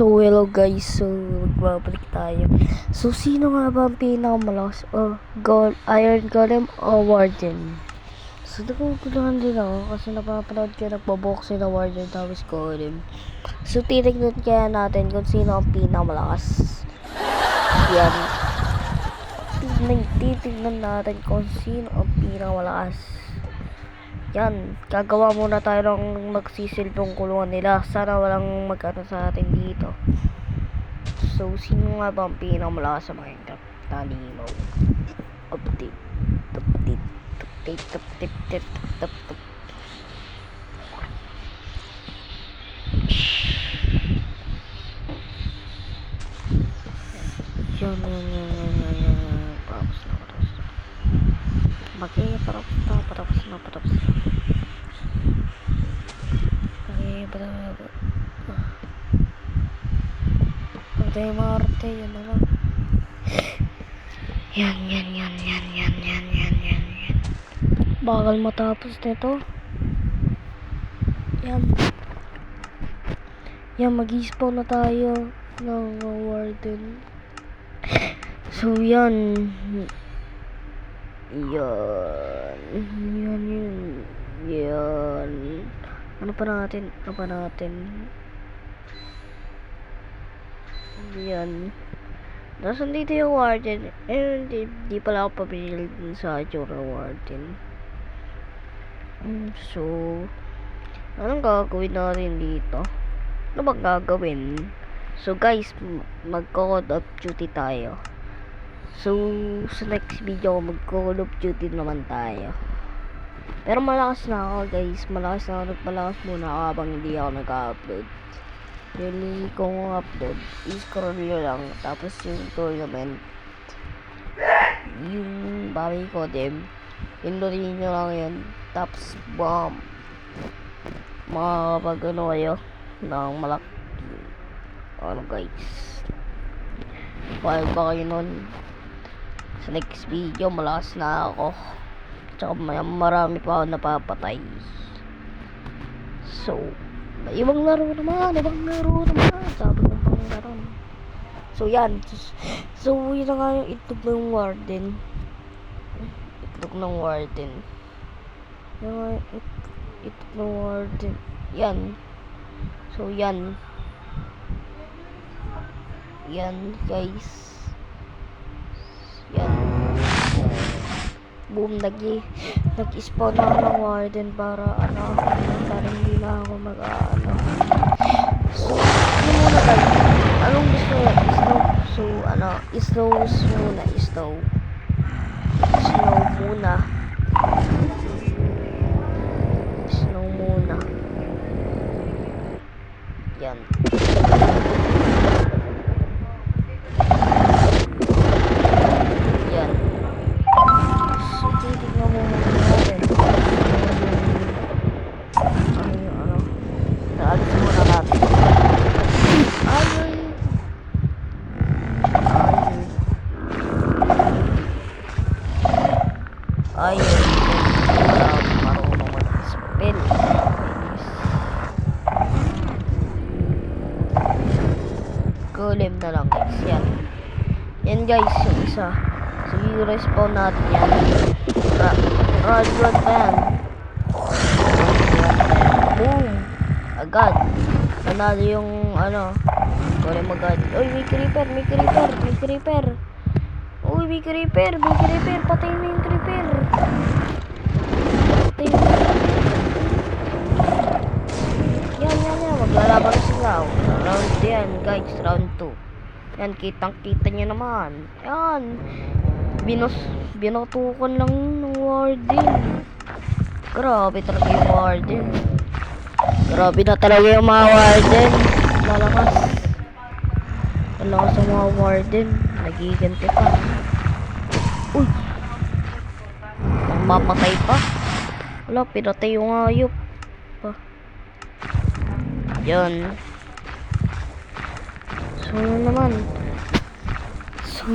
So, hello guys. So, magbabalik tayo. So, sino nga ba ang pinakamalakas? O, gold, Iron Golem o Warden? So, naguguluhan din ako kasi napapanood ko nagbaboxing na Warden tapos Golem. So, titignan kaya natin kung sino ang pinakamalakas. Yan. Tignan, titignan natin kung sino ang pinakamalakas. Yan, gagawa muna tayo ng magsisilbong kulungan nila. Sana walang magkano sa atin dito. So, sino nga ba ang pinakamalakas sa Minecraft? Tanimaw. Update. Update. Update. Update. Update. Update. Yan, yan, yan, yan, yan, yan, yan. Tapos na, tapos na. Bakit parang na, patapos na, patapos na. Bakit parang Arte, Marte, yan na lang. Yan, yan, yan, yan, yan, yan, yan, yan, yan. Bagal matapos nito. Yan. Yan, mag-spawn na tayo ng warden. So, yan. Yan. Yan, yan. Yan. Ano pa natin? Ano pa natin? Yan. Nasaan dito yung warden? Eh, di, di pala ako pabili dun sa Jura warden. Mm, So, anong gagawin natin dito? Ano bang gagawin? So guys, magko-call of duty tayo. So, sa next video, magko-call of duty naman tayo. Pero malakas na ako guys, malakas na ako, nagpalakas muna ako habang hindi ako nag-upload. Yung kong upload, i-scroll nyo lang, tapos yung tournament, yung bawi ko din, pindurin nyo lang yun, tapos bomb. Makakapag ano kayo, ng malaki, ano guys, Bahal ba kayo nun? Sa next video, malakas na ako. Tsaka marami pa ako napapatay. So, ibang laro naman, ibang laro naman. Sabi ng pang laro. So, yan. So, yun na nga yung itlog ng warden. Itlog ng warden. Yan nga yung it- itlog ng warden. Yan. So, yan. Yan, guys. Boom, nag nag-spawn ako ng warden para ano, para hindi na ako mag ano. So, ano muna guys? Anong gusto niya? Snow. So, ano, snows muna, snow. Snow muna. Snow muna. Yan. Golem na lang guys. Yan. Yan guys, yung isa. Sige, respawn natin yan. Ra run, run, bam. Boom. Agad. Panalo yung ano. Golem agad. Uy, may creeper, may creeper, may creeper. Uy, may creeper, may creeper. Patayin mo yung creeper. Yan, yan. Maglalaban na sila. Round yan, guys. Round 2. Yan, kitang-kita nyo naman. Yan. Binos, binutukan lang ng warden. Grabe talaga yung warden. Grabe na talaga yung mga warden. Lalakas. Lalakas ang mga warden. Nagiganti pa. Uy! Mapatay pa. Wala, pinatay yung hayop. Pa. Yan. So, yun naman. So,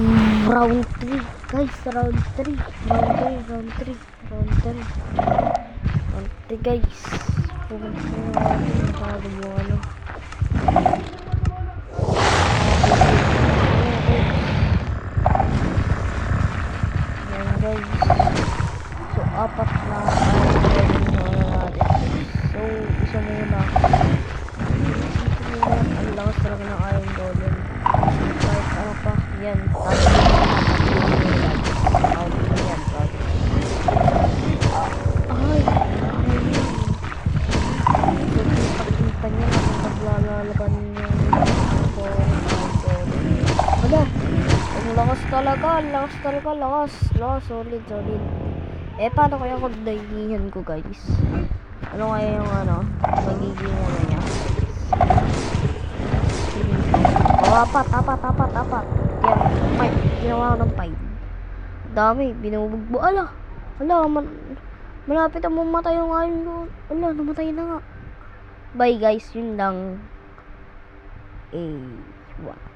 round 3. Guys, round 3. Round 3, round 3, round 3. Round 3, guys. Pumunta na natin. Mo ano. Talaga. Lakas talaga. Lakas. Lakas. Solid. Solid. Eh, paano kaya kung dainihan ko, guys? Ano kaya yung ano? Magiging ano niya? Oh, apat, apat, apat, apat. Kaya, five. Ginawa ko ng five. Dami. Binubugbo. Ala. Ala, man, malapit ang mamatay yung ayon ko. Ala, namatay na nga. Bye guys, yun lang. Eh, what?